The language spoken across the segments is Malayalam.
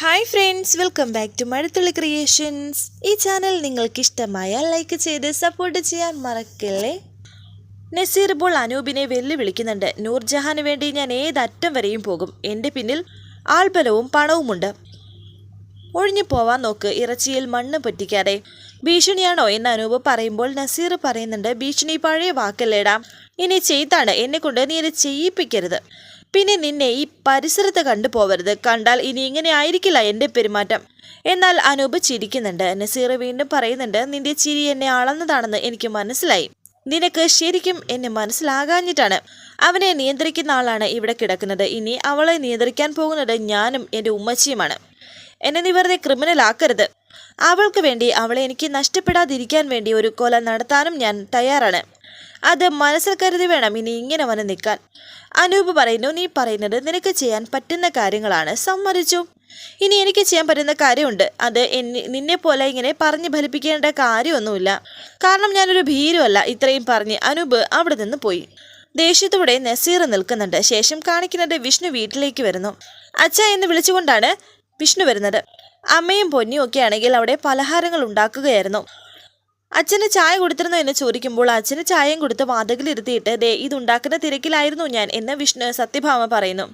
Hi friends welcome back to Mazhathulli creations ഈ ചാനൽ നിങ്ങൾക്ക് ഇഷ്ടമായാൽ ലൈക്ക് ചെയ്ത് സപ്പോർട്ട് ചെയ്യാൻ മറക്കല്ലേ? നസീർ ഇപ്പോൾ അനൂപിനെ വെല്ലുവിളിക്കുന്നുണ്ട്. നൂർജഹാന് വേണ്ടി ഞാൻ ഏതറ്റം വരെയും പോകും. എന്റെ പിന്നിൽ ആൾബലവും പണവുമുണ്ട്. ഒഴിഞ്ഞു പോവാൻ നോക്ക് ഇറച്ചിയിൽ മണ്ണ് പറ്റിക്കാതെ ഭീഷണിയാണോ എന്ന് അനൂപ് പറയുമ്പോൾ നസീർ പറയുന്നുണ്ട് ഭീഷണി പഴയ വാക്കല്ലേടാം. ഇനി ചെയ്താണ്. എന്നെ കൊണ്ട് നീ ഇത് ചെയ്യിപ്പിക്കരുത്. പിന്നെ നിന്നെ ഈ പരിസരത്ത് കണ്ടു പോവരുത് കണ്ടാൽ ഇനി ഇങ്ങനെ ആയിരിക്കില്ല എന്റെ പെരുമാറ്റം. എന്നാൽ അനൂപ് ചിരിക്കുന്നുണ്ട്. നസീർ വീണ്ടും പറയുന്നുണ്ട് നിന്റെ ചിരി എന്നെ അളന്നതാണെന്ന് എനിക്ക് മനസ്സിലായി. നിനക്ക് ശരിക്കും എന്നെ മനസ്സിലാകാഞ്ഞിട്ടാണ്. അവനെ നിയന്ത്രിക്കുന്ന ആളാണ് ഇവിടെ കിടക്കുന്നത്. ഇനി അവളെ നിയന്ത്രിക്കാൻ പോകുന്നത് ഞാനും എന്റെ ഉമ്മച്ചിയുമാണ്. എന്നെ നീ വെറുതെ ക്രിമിനൽ ആക്കരുത്. അവൾക്ക് വേണ്ടി അവളെ എനിക്ക് നഷ്ടപ്പെടാതിരിക്കാൻ വേണ്ടി ഒരു കൊല നടത്താനും ഞാൻ തയ്യാറാണ്. അത് മനസ്സിൽ കരുതി വേണം ഇനി ഇങ്ങനെ വന്ന് നിൽക്കാൻ. അനൂപ് പറയുന്നു നീ പറയുന്നത് നിനക്ക് ചെയ്യാൻ പറ്റുന്ന കാര്യങ്ങളാണ്. സമ്മതിച്ചു. ഇനി എനിക്ക് ചെയ്യാൻ പറ്റുന്ന കാര്യമുണ്ട്. അത് നിന്നെ പോലെ ഇങ്ങനെ പറഞ്ഞു ഫലിപ്പിക്കേണ്ട കാര്യമൊന്നുമില്ല. കാരണം ഞാനൊരു ഭീരുവല്ല ഇത്രയും പറഞ്ഞ് അനൂപ് അവിടെ നിന്ന് പോയി. ദേഷ്യത്തോടെ നസീർ നിൽക്കുന്നുണ്ട്. ശേഷം കാണിക്കുന്നത് വിഷ്ണു വീട്ടിലേക്ക് വരുന്നു. അച്ഛ എന്ന് വിളിച്ചുകൊണ്ടാണ് വിഷ്ണു വരുന്നത്. അമ്മയും പൊന്നിയും ഒക്കെ ആണെങ്കിൽ അവിടെ പലഹാരങ്ങൾ ഉണ്ടാക്കുകയായിരുന്നു. അച്ഛന് ചായ കൊടുത്തിരുന്നോ എന്ന് ചോദിക്കുമ്പോൾ അച്ഛന് ചായയും കൊടുത്ത് വാതകിലിരുത്തിയിട്ട് ദേ ഇതുണ്ടാക്കുന്ന തിരക്കിലായിരുന്നു ഞാൻ എന്ന് വിഷ്ണു സത്യഭാമ പറയുന്നു.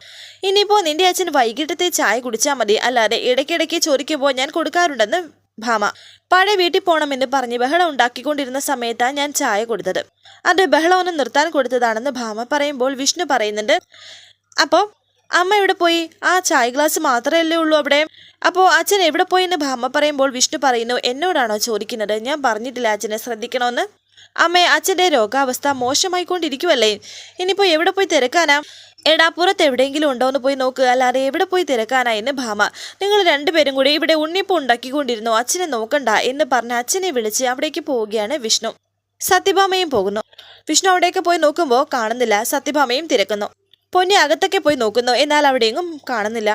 ഇനിയിപ്പോൾ നിന്റെ അച്ഛൻ വൈകിട്ടത്തെ ചായ കുടിച്ചാൽ മതി അല്ലാതെ ഇടയ്ക്കിടയ്ക്ക് ചോദിക്കുമ്പോൾ ഞാൻ കൊടുക്കാറുണ്ടെന്ന് ഭാമ. പഴയ വീട്ടിൽ പോകണമെന്ന് പറഞ്ഞ് ബഹളം ഉണ്ടാക്കിക്കൊണ്ടിരുന്ന സമയത്താണ് ഞാൻ ചായ കൊടുത്തത്. അത് ബഹളം ഒന്ന് നിർത്താൻ കൊടുത്തതാണെന്ന് ഭാമ പറയുമ്പോൾ വിഷ്ണു പറയുന്നുണ്ട്. അപ്പോൾ അമ്മ എവിടെ പോയി? ആ ചായ ഗ്ലാസ് മാത്രമല്ലേ ഉള്ളൂ അവിടെ. അപ്പോൾ അച്ഛൻ എവിടെ പോയി എന്ന് ഭാമ പറയുമ്പോൾ വിഷ്ണു പറയുന്നു എന്നോടാണോ ചോദിക്കുന്നത്? ഞാൻ പറഞ്ഞിട്ടില്ല അച്ഛനെ ശ്രദ്ധിക്കണമെന്ന് അമ്മേ അച്ഛന്റെ രോഗാവസ്ഥ മോശമായിക്കൊണ്ടിരിക്കുമല്ലേ ഇനിയിപ്പോൾ എവിടെ പോയി തിരക്കാനാ? എടാ പുറത്ത് എവിടെയെങ്കിലും ഉണ്ടോ എന്ന് പോയി നോക്കുക അല്ലാതെ എവിടെ പോയി തിരക്കാനാ എന്ന് ഭാമ. നിങ്ങൾ രണ്ടുപേരും കൂടി ഇവിടെ ഉണ്ണിപ്പ് ഉണ്ടാക്കിക്കൊണ്ടിരുന്നു. അച്ഛനെ നോക്കണ്ട എന്ന് പറഞ്ഞ് അച്ഛനെ വിളിച്ച് അവിടേക്ക് പോവുകയാണ് വിഷ്ണു. സത്യഭാമയും പോകുന്നു. വിഷ്ണു അവിടേക്ക് പോയി നോക്കുമ്പോൾ കാണുന്നില്ല. സത്യഭാമയും തിരക്കുന്നു. പൊന്നി അകത്തൊക്കെ പോയി നോക്കുന്നു. എന്നാൽ അവിടെയെങ്ങും കാണുന്നില്ല.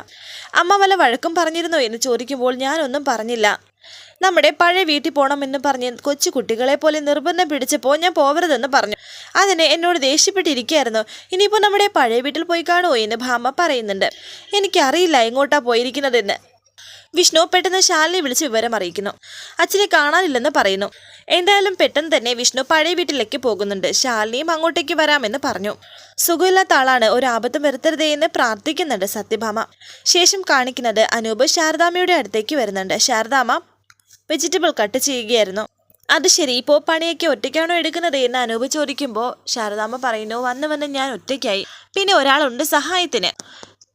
അമ്മ വല്ല വഴക്കും പറഞ്ഞിരുന്നോ എന്ന് ചോദിക്കുമ്പോൾ ഞാനൊന്നും പറഞ്ഞില്ല. നമ്മുടെ പഴയ വീട്ടിൽ പോകണമെന്ന് പറഞ്ഞ് കൊച്ചു കുട്ടികളെ പോലെ നിർബന്ധം പിടിച്ചപ്പോൾ ഞാൻ പോവരുതെന്ന് പറഞ്ഞു. അതിനെ എന്നോട് ദേഷ്യപ്പെട്ടിരിക്കുകയായിരുന്നു. ഇനിയിപ്പോൾ നമ്മുടെ പഴയ വീട്ടിൽ പോയി കാണുമോ എന്ന് ഭാമ പറയുന്നുണ്ട്. എനിക്കറിയില്ല എങ്ങോട്ടാ പോയിരിക്കുന്നതെന്ന്. വിഷ്ണു പെട്ടെന്ന് ശാലിനെ വിളിച്ച് വിവരം അറിയിക്കുന്നു. അച്ഛനെ കാണാനില്ലെന്ന് പറയുന്നു. എന്തായാലും പെട്ടെന്ന് തന്നെ വിഷ്ണു പഴയ വീട്ടിലേക്ക് പോകുന്നുണ്ട്. ശാലിനിയും അങ്ങോട്ടേക്ക് വരാമെന്ന് പറഞ്ഞു. സുഖമില്ലാത്ത ആളാണ്. ഒരു ആപത്തും വരുത്തരുതേ എന്ന് പ്രാർത്ഥിക്കുന്നുണ്ട് സത്യഭാമ. ശേഷം കാണിക്കുന്നത് അനൂപ് ശാരദാമ്മയുടെ അടുത്തേക്ക് വരുന്നുണ്ട്. ശാരദാമ്മ വെജിറ്റബിൾ കട്ട് ചെയ്യുകയായിരുന്നു. അത് ശരി ഇപ്പോൾ പണിയൊക്കെ ഒറ്റയ്ക്കാണോ എടുക്കുന്നത് എന്ന് അനൂപ് ചോദിക്കുമ്പോൾ ശാരദാമ്മ പറയുന്നു വന്ന് വന്ന് ഞാൻ ഒറ്റയ്ക്കായി. പിന്നെ ഒരാളുണ്ട് സഹായത്തിന്.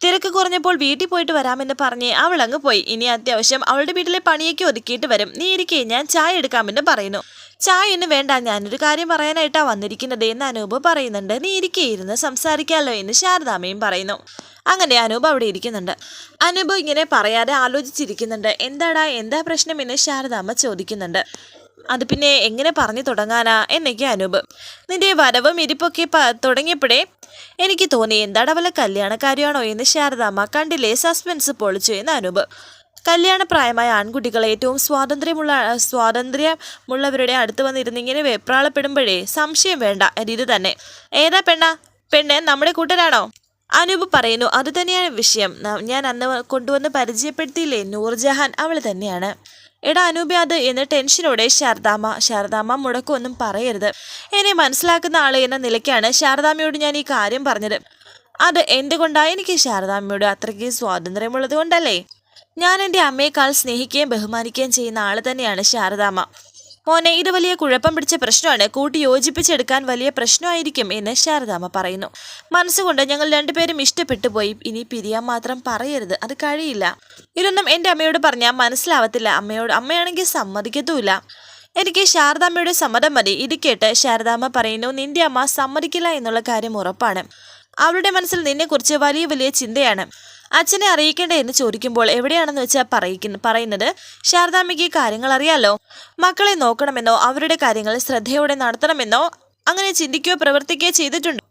തിരക്ക് കുറഞ്ഞപ്പോൾ വീട്ടിൽ പോയിട്ട് വരാമെന്ന് പറഞ്ഞ് അവൾ അങ്ങ് പോയി. ഇനി അത്യാവശ്യം അവളുടെ വീട്ടിലെ പണിയൊക്കെ ഒതുക്കിയിട്ട് വരും. നീ ഇരിക്കേ ഞാൻ ചായ എടുക്കാമെന്ന് പറയുന്നു. ചായ ഒന്നും വേണ്ട ഞാനൊരു കാര്യം പറയാനായിട്ടാ വന്നിരിക്കുന്നത് എന്ന് അനൂപ് പറയുന്നുണ്ട്. നീ ഇരിക്കേ ഇരുന്ന് സംസാരിക്കാമല്ലോ എന്ന് ശാരദാമ്മയും പറയുന്നു. അങ്ങനെ അനൂപ് അവിടെ ഇരിക്കുന്നുണ്ട്. അനൂപ് ഇങ്ങനെ പറയാതെ ആലോചിച്ചിരിക്കുന്നുണ്ട്. എന്താടാ എന്താ പ്രശ്നം എന്ന് ശാരദാമ്മ ചോദിക്കുന്നുണ്ട്. അത് പിന്നെ എങ്ങനെ പറഞ്ഞു തുടങ്ങാനാ എന്നൊക്കെ അനൂപ്. നിന്റെ വരവും ഇരിപ്പൊക്കെ തുടങ്ങിയപ്പോഴേ എനിക്ക് തോന്നി എന്താടാ വല്ല കല്യാണക്കാരിയാണോ എന്ന് ശാരദാമ്മ കണ്ടില്ലേ സസ്പെൻസ് പൊളിച്ചു എന്ന് അനൂപ്. കല്യാണപ്രായമായ ആൺകുട്ടികൾ ഏറ്റവും സ്വാതന്ത്ര്യമുള്ള സ്വാതന്ത്ര്യമുള്ളവരുടെ അടുത്ത് വന്നിരുന്ന് ഇങ്ങനെ വെപ്രാളപ്പെടുമ്പോഴേ സംശയം വേണ്ട ഇത് തന്നെ. ഏതാ പെണ്ണ? പെണ്ണ് നമ്മുടെ കൂട്ടരാണോ? അനൂപ് പറയുന്നു അത് തന്നെയാണ് വിഷയം. ഞാൻ അന്ന് കൊണ്ടുവന്ന് പരിചയപ്പെടുത്തിയില്ലേ നൂർജഹാൻ? അവൾ തന്നെയാണ്. എടാ അനൂപി അത് എന്ന് ടെൻഷനോടെ ശാരദാമ്മ ശാരദാമ്മ മുടക്കമൊന്നും പറയരുത്. എന്നെ മനസ്സിലാക്കുന്ന ആൾ എന്ന നിലയ്ക്കാണ് ശാരദാമ്മയോട് ഞാൻ ഈ കാര്യം പറഞ്ഞത്. അത് എന്തുകൊണ്ടാണ് എനിക്ക് ശാരദാമ്മയോട് അത്രയ്ക്ക് സ്വാതന്ത്ര്യമുള്ളത് കൊണ്ടല്ലേ? ഞാൻ എന്റെ അമ്മയെക്കാൾ സ്നേഹിക്കുകയും ബഹുമാനിക്കുകയും ചെയ്യുന്ന ആൾ തന്നെയാണ് ശാരദാമ്മ. മോനെ ഇത് വലിയ കുഴപ്പം പിടിച്ച പ്രശ്നമാണ്. കൂട്ടി യോജിപ്പിച്ചെടുക്കാൻ വലിയ പ്രശ്നമായിരിക്കും എന്ന് ശാരദാമ്മ പറയുന്നു. മനസ്സുകൊണ്ട് ഞങ്ങൾ രണ്ടുപേരും ഇഷ്ടപ്പെട്ടു പോയി. ഇനി പിരിയാൻ മാത്രം പറയരുത്. അത് കഴിയില്ല. ഇതൊന്നും എന്റെ അമ്മയോട് പറഞ്ഞാൽ മനസ്സിലാവത്തില്ല. അമ്മയോട് അമ്മയാണെങ്കിൽ സമ്മതിക്കത്തുമില്ല. എനിക്ക് ശാരദാമ്മയുടെ സമ്മതം മതി. ഇത് കേട്ട് ശാരദാമ്മ പറയുന്നു നിന്റെ അമ്മ സമ്മതിക്കില്ല എന്നുള്ള കാര്യം ഉറപ്പാണ്. അവളുടെ മനസ്സിൽ നിന്നെക്കുറിച്ച് വലിയ വലിയ ചിന്തയാണ്. അച്ഛനെ അറിയിക്കണ്ടേ എന്ന് ചോദിക്കുമ്പോൾ എവിടെയാണെന്ന് വെച്ചാൽ പറയിക്കുന്നു പറയുന്നത് ശാരദാമ്മയ്ക്ക് കാര്യങ്ങൾ അറിയാലോ? മക്കളെ നോക്കണമെന്നോ? അവരുടെ കാര്യങ്ങൾ ശ്രദ്ധയോടെ നടത്തണമെന്നോ? അങ്ങനെ ചിന്തിക്കുകയോ പ്രവർത്തിക്കുകയോ ചെയ്തിട്ടുണ്ട്.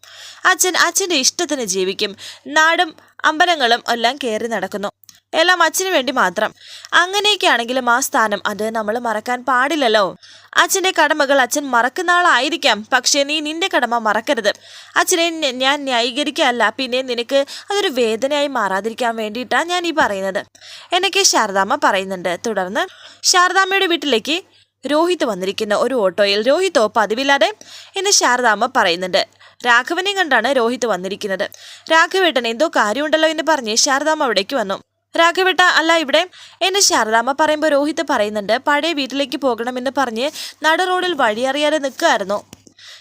അച്ഛൻ അച്ഛന്റെ ഇഷ്ടത്തിന് ജീവിക്കും. നാടും അമ്പലങ്ങളും എല്ലാം കയറി നടക്കുന്നു. എല്ലാം അച്ഛന് വേണ്ടി മാത്രം. അങ്ങനെയൊക്കെ ആണെങ്കിലും ആ സ്ഥാനം അത് നമ്മൾ മറക്കാൻ പാടില്ലല്ലോ. അച്ഛന്റെ കടമകൾ അച്ഛൻ മറക്കുന്ന ആളായിരിക്കാം. പക്ഷേ നീ നിന്റെ കടമ മറക്കരുത്. അച്ഛനെ ഞാൻ ന്യായീകരിക്കുകയല്ല. പിന്നെ നിനക്ക് അതൊരു വേദനയായി മാറാതിരിക്കാൻ വേണ്ടിയിട്ടാണ് ഞാൻ ഈ പറയുന്നത്. എന്നൊക്കെ ശാരദാമ്മ പറയുന്നുണ്ട്. തുടർന്ന് ശാരദാമ്മയുടെ വീട്ടിലേക്ക് രോഹിത് വന്നിരിക്കുന്ന ഒരു ഓട്ടോയിൽ. രോഹിത്തോ പതിവില്ലാതെ? എന്ന് ശാരദാമ്മ പറയുന്നുണ്ട്. രാഘവനെ കണ്ടാണ് രോഹിത് വന്നിരിക്കുന്നത്. രാഘവേട്ടൻ എന്തോ കാര്യമുണ്ടല്ലോ എന്ന് പറഞ്ഞ് ശാരദാമ്മ അവിടേക്ക് വന്നു. രാഘവേട്ട അല്ല ഇവിടെ. എന്നെ ശാരദാമ്മ പറയുമ്പോൾ രോഹിത് പറയുന്നുണ്ട് പഴയ വീട്ടിലേക്ക് പോകണമെന്ന് പറഞ്ഞ് നട റോഡിൽ വഴിയറിയാതെ നിൽക്കുകയായിരുന്നു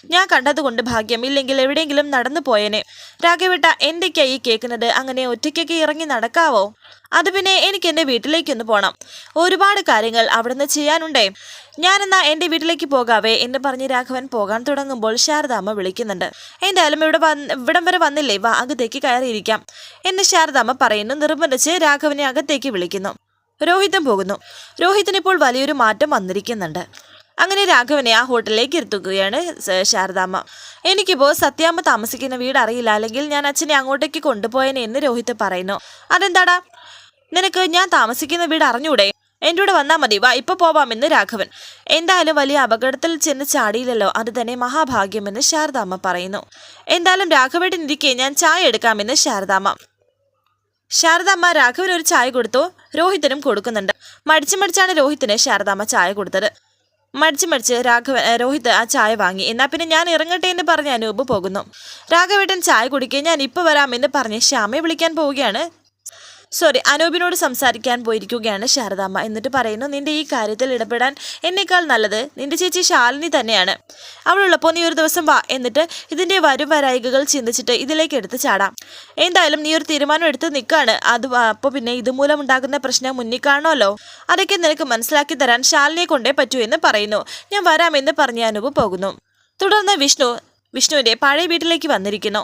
ഞാൻ കണ്ടതുകൊണ്ട് ഭാഗ്യം. ഇല്ലെങ്കിൽ എവിടെയെങ്കിലും നടന്നു പോയേനെ. രാഘവേട്ട എന്തൊക്കെയായി കേൾക്കുന്നത്? അങ്ങനെ ഒറ്റയ്ക്കൊക്കെ ഇറങ്ങി നടക്കാവോ? അത് പിന്നെ എനിക്ക് എന്റെ വീട്ടിലേക്കൊന്ന് പോകണം ഒരുപാട് കാര്യങ്ങൾ അവിടുന്ന് ചെയ്യാനുണ്ടേ. ഞാനെന്നാ എന്റെ വീട്ടിലേക്ക് പോകാവേ എന്ന് പറഞ്ഞ് രാഘവൻ പോകാൻ തുടങ്ങുമ്പോൾ ശാരദാമ്മ വിളിക്കുന്നുണ്ട്. എന്തായാലും ഇവിടെ ഇവിടം വരെ വന്നില്ലേ? വാ അകത്തേക്ക് കയറിയിരിക്കാം. എന്ന് ശാരദാമ്മ പറയുന്നു. നിർബന്ധിച്ച് രാഘവനെ അകത്തേക്ക് വിളിക്കുന്നു. രോഹിതം പോകുന്നു. രോഹിതിനിപ്പോൾ വലിയൊരു മാറ്റം വന്നിരിക്കുന്നുണ്ട്. അങ്ങനെ രാഘവനെ ആ ഹോട്ടലിലേക്ക് ഇരുത്തുകയാണ് ശാരദാമ്മ. എനിക്കിപ്പോൾ സത്യാമ്മ താമസിക്കുന്ന വീട് അറിയില്ല അല്ലെങ്കിൽ ഞാൻ അച്ഛനെ അങ്ങോട്ടേക്ക് കൊണ്ടുപോയേനെ എന്ന് രോഹിത് പറയുന്നു. അതെന്താടാ? നിനക്ക് ഞാൻ താമസിക്കുന്ന വീട് അറിഞ്ഞൂടെ? എന്റെ കൂടെ വന്നാൽ മതി വാ ഇപ്പൊ പോവാമെന്ന് രാഘവൻ. എന്തായാലും വലിയ അപകടത്തിൽ ചെന്ന് ചാടിയില്ലല്ലോ അത് തന്നെ മഹാഭാഗ്യമെന്ന് ശാരദാമ്മ പറയുന്നു. എന്തായാലും രാഘവേട്ടൻ ഇരിക്കെ ഞാൻ ചായ എടുക്കാമെന്ന് ശാരദാമ്മ. ശാരദാമ്മ രാഘവന് ഒരു ചായ കൊടുത്തു രോഹിതനും കൊടുക്കുന്നുണ്ട്. മടിച്ചു മടിച്ചാണ് രോഹിത്തിന് ശാരദാമ്മ ചായ കൊടുത്തത്. മടിച്ചു മടിച്ച് രാഘവൻ രോഹിത് ആ ചായ വാങ്ങി. എന്നാ പിന്നെ ഞാൻ ഇറങ്ങട്ടെ എന്ന് പറഞ്ഞ് അനൂപ് പോകുന്നു. രാഘവേട്ടൻ ചായ കുടിക്കുക ഞാൻ ഇപ്പൊ വരാമെന്ന് പറഞ്ഞ് ശ്യാമയെ വിളിക്കാൻ പോവുകയാണ്. സോറി അനൂപിനോട് സംസാരിക്കാൻ പോയിരിക്കുകയാണ് ശാരദാമ്മ. എന്നിട്ട് പറയുന്നു നിന്റെ ഈ കാര്യത്തിൽ ഇടപെടാൻ എന്നേക്കാൾ നല്ലത് നിന്റെ ചേച്ചി ശാലിനി തന്നെയാണ്. അവളുള്ളപ്പോൾ നീ ഒരു ദിവസം വാ എന്നിട്ട് ഇതിന്റെ വരും വരായികകൾ ചിന്തിച്ചിട്ട് ഇതിലേക്ക് എടുത്ത് ചാടാം. എന്തായാലും നീ ഒരു തീരുമാനം എടുത്ത് നിൽക്കാണ്. അത് അപ്പോൾ പിന്നെ ഇതുമൂലം ഉണ്ടാകുന്ന പ്രശ്നം മുന്നിൽ കാണുമല്ലോ. അതൊക്കെ നിനക്ക് മനസ്സിലാക്കി തരാൻ ശാലിനിയെ കൊണ്ടേ പറ്റൂ എന്ന് പറയുന്നു. ഞാൻ വരാമെന്ന് പറഞ്ഞ് അനൂപ് പോകുന്നു. തുടർന്ന് വിഷ്ണു വിഷ്ണുവിന്റെ പഴയ വീട്ടിലേക്ക് വന്നിരിക്കുന്നു.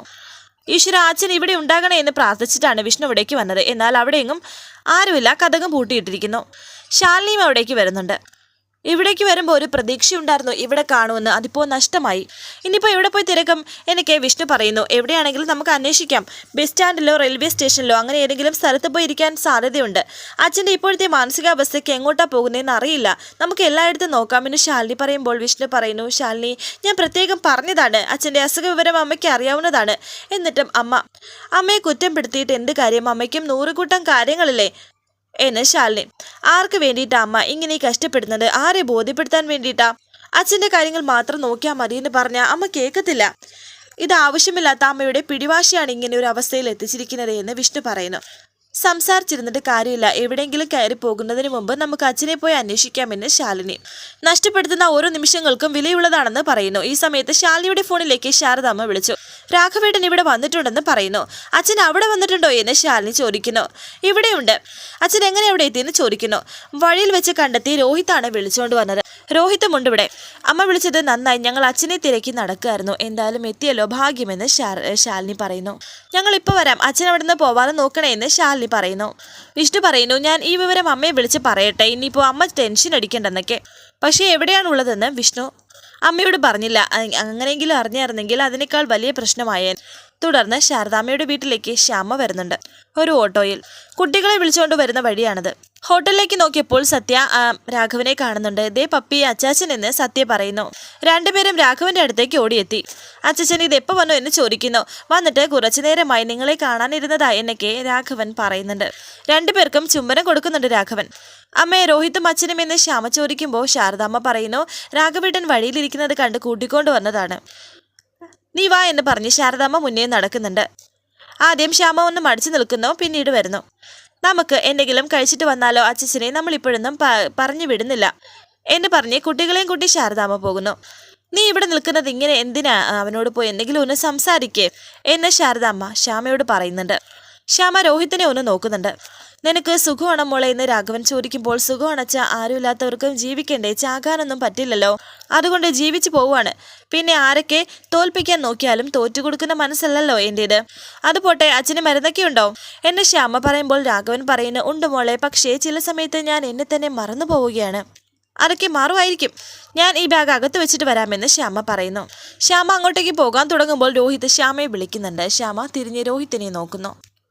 ഈശ്വര അച്ഛൻ ഇവിടെ ഉണ്ടാകണേ എന്ന് പ്രാർത്ഥിച്ചിട്ടാണ് വിഷ്ണു ഇവിടേക്ക് വന്നത്. എന്നാൽ അവിടെയെങ്ങും ആരുമില്ല. കഥകം പൂട്ടിയിട്ടിരിക്കുന്നു. ശാലിനിയും അവിടേക്ക് വരുന്നുണ്ട്. ഇവിടേക്ക് വരുമ്പോൾ ഒരു പ്രതീക്ഷയുണ്ടായിരുന്നു ഇവിടെ കാണുമെന്ന്. അതിപ്പോൾ നഷ്ടമായി. ഇനിയിപ്പോൾ എവിടെ പോയി തിരക്കും എനിക്ക് വിഷ്ണു പറയുന്നു. എവിടെയാണെങ്കിലും നമുക്ക് അന്വേഷിക്കാം. ബസ് സ്റ്റാൻഡിലോ റെയിൽവേ സ്റ്റേഷനിലോ അങ്ങനെ ഏതെങ്കിലും സ്ഥലത്ത് പോയി ഇരിക്കാൻ സാധ്യതയുണ്ട്. അച്ഛന്റെ ഇപ്പോഴത്തെ മാനസികാവസ്ഥയ്ക്ക് എങ്ങോട്ടാ പോകുന്നതെന്ന് അറിയില്ല. നമുക്ക് എല്ലായിടത്തും നോക്കാമെന്ന് ശാലിനി പറയുമ്പോൾ വിഷ്ണു പറയുന്നു ശാലിനി ഞാൻ പ്രത്യേകം പറഞ്ഞതാണ്. അച്ഛന്റെ അസുഖ വിവരം അമ്മയ്ക്ക് അറിയാവുന്നതാണ്. എന്നിട്ടും അമ്മ അമ്മയെ കുറ്റപ്പെടുത്തിയിട്ട് എന്ത് കാര്യം? അമ്മയ്ക്കും നൂറുകൂട്ടം കാര്യങ്ങളില്ലേ? എന്ന് ശാലിനി. ആർക്ക് വേണ്ടിയിട്ടാ അമ്മ ഇങ്ങനെ കഷ്ടപ്പെടുന്നത്? ആരെ ബോധ്യപ്പെടുത്താൻ വേണ്ടിയിട്ടാ? അച്ഛന്റെ കാര്യങ്ങൾ മാത്രം നോക്കിയാൽ മതി എന്ന് പറഞ്ഞാൽ അമ്മ കേൾക്കത്തില്ല. ഇത് ആവശ്യമില്ലാത്ത അമ്മയുടെ പിടിവാശിയാണ് ഇങ്ങനെ ഒരു അവസ്ഥയിൽ എത്തിച്ചിരിക്കുന്നത് എന്ന് വിഷ്ണു പറയുന്നു. സംസാരിച്ചിരുന്നിട്ട് കാര്യമില്ല. എവിടെയെങ്കിലും കയറി പോകുന്നതിന് മുമ്പ് നമുക്ക് അച്ഛനെ പോയി അന്വേഷിക്കാമെന്ന് ശാലിനി നഷ്ടപ്പെടുത്തുന്ന ഓരോ നിമിഷങ്ങൾക്കും വിലയുള്ളതാണെന്ന് പറയുന്നു. ഈ സമയത്ത് ശാലിനിയുടെ ഫോണിലേക്ക് ശാരദാമ്മ വിളിച്ചു. രാഘവേട്ടൻ ഇവിടെ വന്നിട്ടുണ്ടെന്ന് പറയുന്നു. അച്ഛൻ അവിടെ വന്നിട്ടുണ്ടോ എന്ന് ശാലിനി ചോദിക്കുന്നു. ഇവിടെയുണ്ട്. അച്ഛൻ എങ്ങനെ അവിടെ എത്തിയെന്ന് ചോദിക്കുന്നു. വഴിയിൽ വെച്ച് കണ്ടെത്തി രോഹിത്താണ് വിളിച്ചുകൊണ്ട് വന്നത്. രോഹിത്തുമുണ്ട് ഇവിടെ. അമ്മ വിളിച്ചത് നന്നായി. ഞങ്ങൾ അച്ഛനെ തിരക്കി നടക്കുകയായിരുന്നു. എന്തായാലും എത്തിയല്ലോ ഭാഗ്യമെന്ന് ശാലിനി പറയുന്നു. ഞങ്ങൾ ഇപ്പോൾ വരാം. അച്ഛൻ അവിടെ നിന്ന് പോവാതെ നോക്കണേ എന്ന് ശാലിനി പറയുന്നു. വിഷ്ണു പറയുന്നു ഞാൻ ഈ വിവരം അമ്മയെ വിളിച്ച് പറയട്ടെ ഇനിയിപ്പോൾ അമ്മ ടെൻഷൻ അടിക്കണ്ടെന്നൊക്കെ. പക്ഷേ എവിടെയാണുള്ളതെന്ന് വിഷ്ണു അമ്മയോട് പറഞ്ഞില്ല. അങ്ങനെയെങ്കിലും അറിഞ്ഞായിരുന്നെങ്കിൽ അതിനേക്കാൾ വലിയ പ്രശ്നമായേൻ തുടർന്ന് ശാരദാമ്മയുടെ വീട്ടിലേക്ക് ശ്യാമ വരുന്നുണ്ട്. ഒരു ഓട്ടോയിൽ. കുട്ടികളെ വിളിച്ചുകൊണ്ട് വരുന്ന വഴിയാണത്. ഹോട്ടലിലേക്ക് നോക്കിയപ്പോൾ സത്യ രാഘവനെ കാണുന്നുണ്ട്. ദേ പപ്പി അച്ചാച്ചൻ എന്ന് സത്യ പറയുന്നു. രണ്ടുപേരും രാഘവന്റെ അടുത്തേക്ക് ഓടിയെത്തി. അച്ചച്ചൻ ഇത് എപ്പോൾ വന്നു? എന്ന് ചോദിക്കുന്നു. വന്നിട്ട് കുറച്ചു നേരമായി നിങ്ങളെ കാണാനിരുന്നതാ എന്നൊക്കെ രാഘവൻ പറയുന്നുണ്ട്. രണ്ടുപേർക്കും ചുംബനം കൊടുക്കുന്നുണ്ട് രാഘവൻ. അമ്മയെ രോഹിത്തും അച്ഛനും എന്ന് ശ്യാമ ചോദിക്കുമ്പോൾ ശാരദാമ്മ പറയുന്നു രാഘവേട്ടൻ വഴിയിലിരിക്കുന്നത് കണ്ട് കൂട്ടിക്കൊണ്ടു വന്നതാണ്. നീ വാ എന്ന് പറഞ്ഞ് ശാരദാമ്മ മുന്നേ നടക്കുന്നുണ്ട്. ആദ്യം ശ്യാമ ഒന്ന് മടിച്ചു നിൽക്കുന്നു പിന്നീട് വരുന്നു. നമുക്ക് എന്തെങ്കിലും കഴിച്ചിട്ട് വന്നാലോ അച്ഛനെ നമ്മൾ ഇപ്പോഴൊന്നും പറഞ്ഞു വിടുന്നില്ല എന്ന് പറഞ്ഞ് കുട്ടികളെയും കൂട്ടി ശാരദാമ്മ പോകുന്നു. നീ ഇവിടെ നിൽക്കുന്നത് ഇങ്ങനെ എന്തിനാ? അവനോട് പോയി എന്തെങ്കിലും ഒന്ന് സംസാരിക്കേ എന്ന് ശാരദാമ്മ ശ്യാമയോട് പറയുന്നുണ്ട്. ശ്യാമ രോഹിത്തിനെ ഒന്ന് നോക്കുന്നുണ്ട്. നിനക്ക് സുഖമാണ് മോളെ? എന്ന് രാഘവൻ ചോദിക്കുമ്പോൾ സുഖമാണച്ച ആരുമില്ലാത്തവർക്കും ജീവിക്കണ്ടേ? ചാകാനൊന്നും പറ്റില്ലല്ലോ. അതുകൊണ്ട് ജീവിച്ചു പോവാണ് പിന്നെ ആരൊക്കെ തോൽപ്പിക്കാൻ നോക്കിയാലും തോറ്റുകൊടുക്കുന്ന മനസ്സല്ലല്ലോ എന്റേത് അത് പോട്ടെ അച്ഛന് മരുന്നൊക്കെ ഉണ്ടോ? എന്നെ ശ്യാമ പറയുമ്പോൾ രാഘവൻ പറയുന്നു ഉണ്ട് മോളെ പക്ഷേ ചില സമയത്ത് ഞാൻ എന്നെ തന്നെ മറന്നു പോവുകയാണ്. അതൊക്കെ മാറുമായിരിക്കും. ഞാൻ ഈ ബാഗ് അകത്ത് വെച്ചിട്ട് വരാമെന്ന് ശ്യാമ പറയുന്നു. ശ്യാമ അങ്ങോട്ടേക്ക് പോകാൻ തുടങ്ങുമ്പോൾ രോഹിത് ശ്യാമയെ വിളിക്കുന്നുണ്ട്. ശ്യാമ തിരിഞ്ഞ് രോഹിത്തിനെ നോക്കുന്നു.